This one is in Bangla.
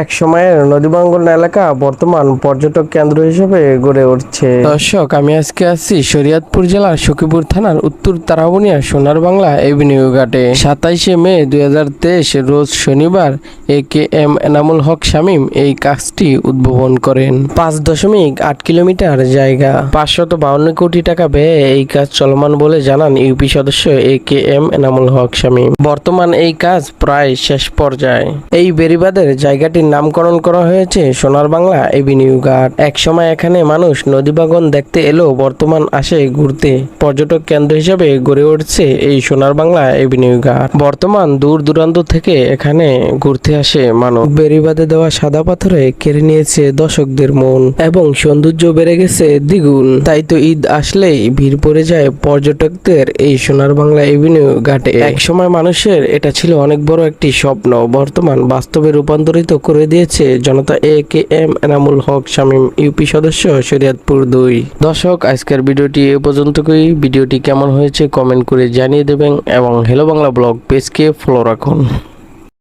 এক সময়ের নদীবাঙ্গন এলাকা বর্তমান পর্যটক কেন্দ্র হিসেবে গড়ে উঠছে। দর্শক, আমি আজকে আছি শরীয়তপুর জেলার সখীপুর থানার উত্তর তারাবনিয়া সোনার বাংলা এভিনিউ ঘাটে। সাতাইশে মে দুই হাজার তেইশ, রোজ শনিবার A K M Enamul Haque Shamim এই কাজটি উদ্বোধন করেন। পাঁচ দশমিক আট কিলোমিটার জায়গা। পাঁচশত বাউন্ন কোটি টাকা ব্যয়ে এই কাজ চলমান বলে জানান ইউপি সদস্য A K M Enamul Haque Shamim. বর্তমান এই কাজ প্রায় শেষ পর্যায়ে। এই বেড়িবাঁধের জায়গাটির নামকরণ করা হয়েছে, সোনার বাংলা এভিনিউ ঘাট। একসময় এখানে মানুষ নদীবাগন দেখতে এলেও বর্তমান আসে ঘুরতে। পর্যটক কেন্দ্র হিসেবে গড়ে উঠছে এই সোনার বাংলা এভিনিউ ঘাট। বর্তমান দূর দূরান্ত থেকে এখানে ঘুরতে আসে মানুষ। বেড়িবাঁধে দেওয়া সাদা পাথরে কেড়ে নিয়েছে দর্শকদের মন এবং সৌন্দর্য বেড়ে গেছে দ্বিগুণ। তাই তো ঈদ আসলেই ভিড় পড়ে যায় পর্যটকদের এই সোনার বাংলা এভিনিউ ঘাটে। একসময় মানুষের এটা ছিল অনেক বড় একটি স্বপ্ন। বর্তমান বাস্তবে রূপান্তরিত করে দিয়েছে জনতা A K M Enamul Haque Shamim UP সদস্য, শরিয়াতপুর দুই। দর্শক, আজকের ভিডিওটি এ পর্যন্তই। ভিডিওটি কেমন হয়েছে কমেন্ট করে জানিয়ে দেবেন এবং হেলো বাংলা ব্লগ পেজকে ফলো রাখুন।